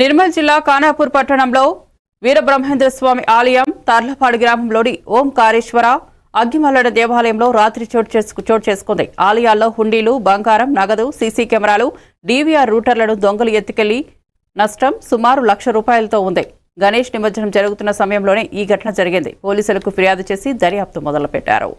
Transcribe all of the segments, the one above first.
నిర్మల్ జిల్లా ఖానాపూర్ పట్టణంలో వీరబ్రహ్మేంద్ర స్వామి ఆలయం తర్లపాడు గ్రామంలోని ఓంకారేశ్వర అగ్గిమల్లడ దేవాలయంలో రాత్రి చోటు చేసుకు చోటు చేసుకుంది. ఆలయాల్లో హుండీలు బంగారం నగదు సీసీ కెమెరాలు డీవీఆర్ రూటర్లను దొంగలు ఎత్తుకెళ్ళి నష్టం సుమారు లక్ష రూపాయలతో ఉంది. గణేష్ నిమజ్జనం జరుగుతున్న సమయంలోనే ఈ ఘటన జరిగింది. పోలీసులకు ఫిర్యాదు చేసి దర్యాప్తు మొదలుపెట్టారు.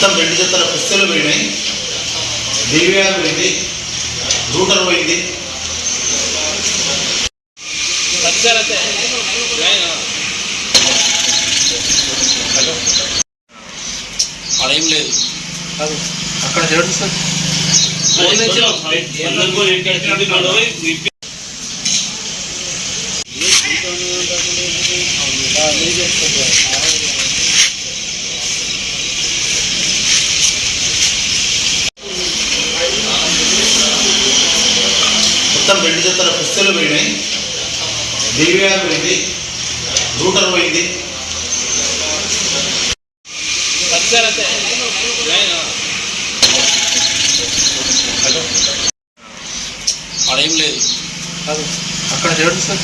మొత్తం రెండు జతల పుస్తలు పోయినాయి డివిఆర్ పోయింది రూటర్ పోయింది అదేం లేదు అక్కడ చూడండి సార్ మొత్తం రెండు జతల పుస్తలు పోయినాయి డివిఆర్ పోయింది రూటర్ పోయింది అదేం లేదు అక్కడ చూడండి సార్